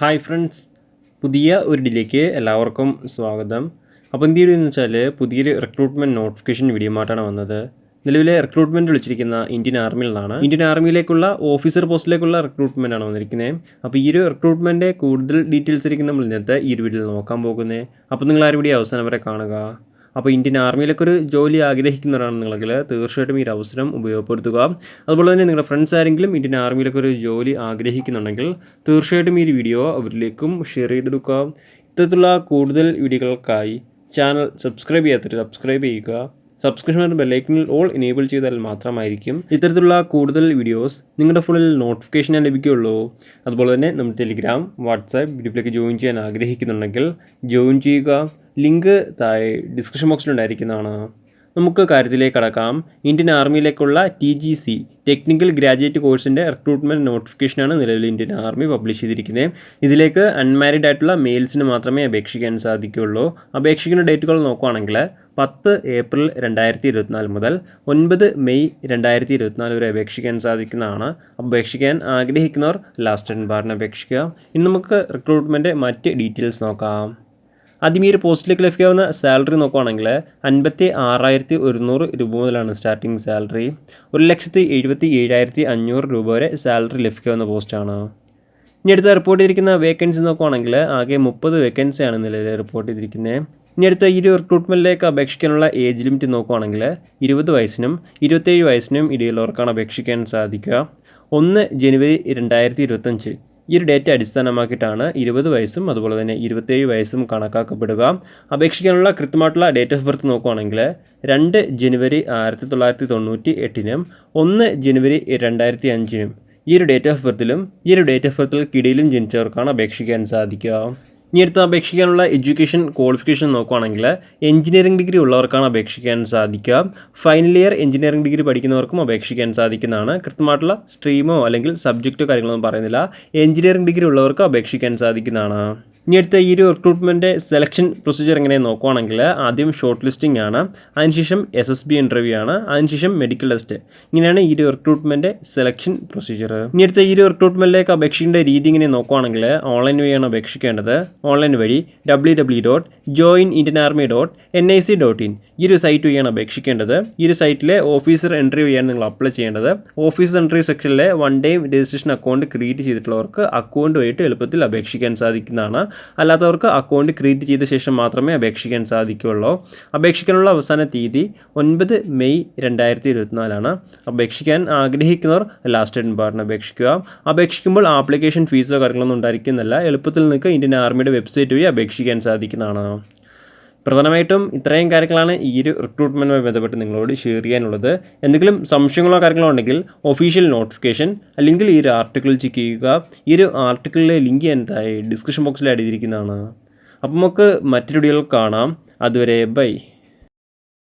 Hi friends പുതിയ ഒരു ഡിലേക്ക് എല്ലാവർക്കും സ്വാഗതം. അപ്പോൾ എന്ത് ചെയ്യുന്നത് വെച്ചാൽ പുതിയൊരു റിക്രൂട്ട്മെന്റ് നോട്ടിഫിക്കേഷൻ വീഡിയോ ആയിട്ടാണ് വന്നത്. നിലവിലെ റിക്രൂട്ട്മെന്റ് വിളിച്ചിരിക്കുന്ന ഇന്ത്യൻ ആർമിയിൽ നിന്നാണ്. ഇന്ത്യൻ ആർമിയിലേക്കുള്ള ഓഫീസർ പോസ്റ്റിലേക്കുള്ള റിക്രൂട്ട്മെന്റ് ആണ് വന്നിരിക്കുന്നത് അപ്പോൾ ഈ ഒരു റിക്രൂട്ട്മെന്റ് കൂടുതൽ ഡീറ്റെയിൽസ് ഇരിക്കുന്ന നമ്മൾ ഇന്നത്തെ ഈ ഒരു വീഡിയോയിൽ നോക്കാൻ പോകുന്നത് അപ്പോൾ നിങ്ങൾ ആ കൂടി വീഡിയോ അവസാനം വരെ കാണുക. അപ്പോൾ ഇന്ത്യൻ ആർമിയിലൊക്കെ ഒരു ജോലി ആഗ്രഹിക്കുന്നവരാണ് നിങ്ങളെങ്കിൽ തീർച്ചയായിട്ടും ഈ ഒരു അവസരം ഉപയോഗപ്പെടുത്തുക. അതുപോലെ തന്നെ നിങ്ങളുടെ ഫ്രണ്ട്സ് ആരെങ്കിലും ഇന്ത്യൻ ആർമിയിലൊക്കെ ഒരു ജോലി ആഗ്രഹിക്കുന്നുണ്ടെങ്കിൽ തീർച്ചയായിട്ടും ഈ ഒരു വീഡിയോ അവരിലേക്കും ഷെയർ ചെയ്തെടുക്കുക. ഇത്തരത്തിലുള്ള കൂടുതൽ വീഡിയോകൾക്കായി ചാനൽ സബ്സ്ക്രൈബ് ചെയ്യാത്തവർ സബ്സ്ക്രൈബ് ചെയ്യുക. സബ്സ്ക്രിപ്ഷൻ ബെല്ലൈക്കനിൽ ഓൾ എനേബിൾ ചെയ്താൽ മാത്രമായിരിക്കും ഇത്തരത്തിലുള്ള കൂടുതൽ വീഡിയോസ് നിങ്ങളുടെ ഫോണിൽ നോട്ടിഫിക്കേഷൻ ലഭിക്കുകയുള്ളൂ. അതുപോലെ തന്നെ നമ്മൾ ടെലിഗ്രാം വാട്സാപ്പ് ഗ്രൂപ്പിലേക്ക് ജോയിൻ ചെയ്യാൻ ആഗ്രഹിക്കുന്നുണ്ടെങ്കിൽ ജോയിൻ ചെയ്യുക. ലിങ്ക് താഴെ ഡിസ്ക്രിപ്ഷൻ ബോക്സിലുണ്ടായിരിക്കുന്നതാണ് നമുക്ക് കാര്യത്തിലേക്ക് കടക്കാം. Indian ആർമിയിലേക്കുള്ള T G C technical graduate കോഴ്സിന്റെ റിക്രൂട്ട്മെന്റ് നോട്ടിഫിക്കേഷനാണ് നിലവിൽ ഇന്ത്യൻ ആർമി പബ്ലിഷ് ചെയ്തിരിക്കുന്നത്. ഇതിലേക്ക് അൺമാരിഡ് ആയിട്ടുള്ള മെയിൽസിന് മാത്രമേ അപേക്ഷിക്കാൻ സാധിക്കുകയുള്ളൂ. അപേക്ഷിക്കുന്ന ഡേറ്റുകൾ നോക്കുകയാണെങ്കിൽ പത്ത് ഏപ്രിൽ രണ്ടായിരത്തി ഇരുപത്തിനാല് മുതൽ ഒൻപത് മെയ് രണ്ടായിരത്തി ഇരുപത്തിനാല് വരെ അപേക്ഷിക്കാൻ സാധിക്കുന്നതാണ്. അപേക്ഷിക്കാൻ ആഗ്രഹിക്കുന്നവർ ലാസ്റ്റ് ടെൻ ബാറിന് അപേക്ഷിക്കുക. ഇനി നമുക്ക് റിക്രൂട്ട്മെന്റ് മറ്റ് ഡീറ്റെയിൽസ് നോക്കാം. ആദ്യം ഈ ഒരു പോസ്റ്റിലേക്ക് ലഭിക്കാവുന്ന സാലറി നോക്കുവാണെങ്കിൽ അൻപത്തി ആറായിരത്തി ഒരുന്നൂറ് രൂപ മുതലാണ് സ്റ്റാർട്ടിംഗ് സാലറി ഒരു ലക്ഷത്തി എഴുപത്തി ഏഴായിരത്തി അഞ്ഞൂറ് രൂപ വരെ സാലറി ലഭിക്കാവുന്ന പോസ്റ്റാണ്. ഇനി അടുത്ത റിപ്പോർട്ട് ചെയ്തിരിക്കുന്ന വേക്കൻസി നോക്കുവാണെങ്കിൽ ആകെ മുപ്പത് വേക്കൻസിയാണ് നിലവിൽ റിപ്പോർട്ട് ചെയ്തിരിക്കുന്നത്. ഇനി അടുത്ത ഈ ഒരു റിക്രൂട്ട്മെന്റിലേക്ക് അപേക്ഷിക്കാനുള്ള ഏജ് ലിമിറ്റ് നോക്കുവാണെങ്കിൽ ഇരുപത് വയസ്സിനും ഇരുപത്തേഴ് വയസ്സിനും ഇടയിലുള്ളവർക്കാണ് അപേക്ഷിക്കാൻ സാധിക്കുക. ഒന്ന് ജനുവരി രണ്ടായിരത്തി ഇരുപത്തഞ്ച് ഈ ഒരു ഡേറ്റ അടിസ്ഥാനമാക്കിയിട്ടാണ് ഇരുപത് വയസ്സും അതുപോലെ തന്നെ ഇരുപത്തേഴ് വയസ്സും കണക്കാക്കപ്പെടുക. അപേക്ഷിക്കാനുള്ള കൃത്യമായിട്ടുള്ള ഡേറ്റ് ഓഫ് ബർത്ത് നോക്കുകയാണെങ്കിൽ രണ്ട് ജനുവരി ആയിരത്തി തൊള്ളായിരത്തി തൊണ്ണൂറ്റി എട്ടിനും ഒന്ന് ജനുവരി രണ്ടായിരത്തി അഞ്ചിനും ഈ ഒരു ഡേറ്റ് ഓഫ് ബർത്തിലും ഈ ഒരു ഡേറ്റ് ഓഫ് ബർത്തിൽ കിടയിലും ജനിച്ചവർക്കാണ് അപേക്ഷിക്കാൻ സാധിക്കുക. ഇനി അടുത്ത് അപേക്ഷിക്കാനുള്ള എഡ്യൂക്കേഷൻ ക്വാളിഫിക്കേഷൻ നോക്കുകയാണെങ്കിൽ എഞ്ചിനീയറിംഗ് ഡിഗ്രി ഉള്ളവർക്കാണ് അപേക്ഷിക്കാൻ സാധിക്കുക. ഫൈനൽ ഇയർ എഞ്ചിനീയറിംഗ് ഡിഗ്രി പഠിക്കുന്നവർക്കും അപേക്ഷിക്കാൻ സാധിക്കുന്നതാണ്. കൃത്യമായിട്ടുള്ള സ്ട്രീമോ അല്ലെങ്കിൽ സബ്ജക്റ്റോ കാര്യങ്ങളൊന്നും പറയുന്നില്ല. എഞ്ചിനീയറിംഗ് ഡിഗ്രി ഉള്ളവർക്ക് അപേക്ഷിക്കാൻ സാധിക്കുന്നതാണ്. ഇനി അടുത്ത ഈ ഒരു റിക്രൂട്ട്മെന്റ് സെലക്ഷൻ പ്രൊസീജിയർ എങ്ങനെ നോക്കുവാണെങ്കിൽ ആദ്യം ഷോർട്ട് ലിസ്റ്റിംഗ് ആണ്. അതിനുശേഷം എസ് എസ് ബി ഇന്റർവ്യൂ ആണ്. അതിനുശേഷം മെഡിക്കൽ ടെസ്റ്റ് ഇങ്ങനെയാണ് ഈ ഒരു റിക്രൂട്ട്മെന്റ് സെലക്ഷൻ പ്രൊസീജിയർ ഇനി അടുത്ത ഈ ഒരു റിക്രൂട്ട്മെന്റിലേക്ക് അപേക്ഷിക്കേണ്ട രീതി ഇങ്ങനെ നോക്കുവാണെങ്കിൽ ഓൺലൈൻ വഴിയാണ് അപേക്ഷിക്കേണ്ടത്. ഓൺലൈൻ വഴി W W dot join Indian army dot N I C dot in ഈ ഒരു സൈറ്റ് വഴിയാണ് അപേക്ഷിക്കേണ്ടത്. ഈ ഒരു സൈറ്റിലെ ഓഫീസർ എൻട്രി വഴിയാണ് നിങ്ങൾ അപ്ലൈ ചെയ്യേണ്ടത്. Officer entry സെക്ഷനിലെ one day registration account create ചെയ്തിട്ടുള്ളവർക്ക് account വഴിയിട്ട് എളുപ്പത്തിൽ അപേക്ഷിക്കാൻ സാധിക്കുന്നതാണ്. അല്ലാത്തവർക്ക് അക്കൗണ്ട് ക്രിയേറ്റ് ചെയ്ത ശേഷം മാത്രമേ അപേക്ഷിക്കാൻ സാധിക്കുകയുള്ളൂ അപേക്ഷിക്കാനുള്ള അവസാന തീയതി ഒൻപത് മെയ് രണ്ടായിരത്തി ഇരുപത്തിനാലാണ് അപേക്ഷിക്കാൻ ആഗ്രഹിക്കുന്നവർ ലാസ്റ്റ് ഡേറ്റ് പാർട്ടിന് അപേക്ഷിക്കുക. അപേക്ഷിക്കുമ്പോൾ ആപ്ലിക്കേഷൻ ഫീസോ കാര്യങ്ങളൊന്നും ഉണ്ടായിരിക്കുന്നില്ല എളുപ്പത്തിൽ നിൽക്കുക ഇന്ത്യൻ ആർമിയുടെ വെബ്സൈറ്റ് വഴി അപേക്ഷിക്കാൻ സാധിക്കുന്നതാണ്. പ്രധാനമായിട്ടും ഇത്രയും കാര്യങ്ങളാണ് ഈ ഒരു റിക്രൂട്ട്മെന്റുമായി ബന്ധപ്പെട്ട് നിങ്ങളോട് ഷെയർ ചെയ്യാനുള്ളത്. എന്തെങ്കിലും സംശയങ്ങളോ കാര്യങ്ങളോ ഉണ്ടെങ്കിൽ ഒഫീഷ്യൽ നോട്ടിഫിക്കേഷൻ അല്ലെങ്കിൽ ഈ ഒരു ആർട്ടിക്കിൾ ചെക്ക് ചെയ്യുക. ഈ ഒരു ആർട്ടിക്കിളിലെ ലിങ്ക് ഞാൻ ഡിസ്ക്രിപ്ഷൻ ബോക്സിൽ ആഡ് ചെയ്തിരിക്കുന്നതാണ്. അപ്പം നമുക്ക് മറ്റൊരു വീഡിയോയിൽ കാണാം. അതുവരെ ബൈ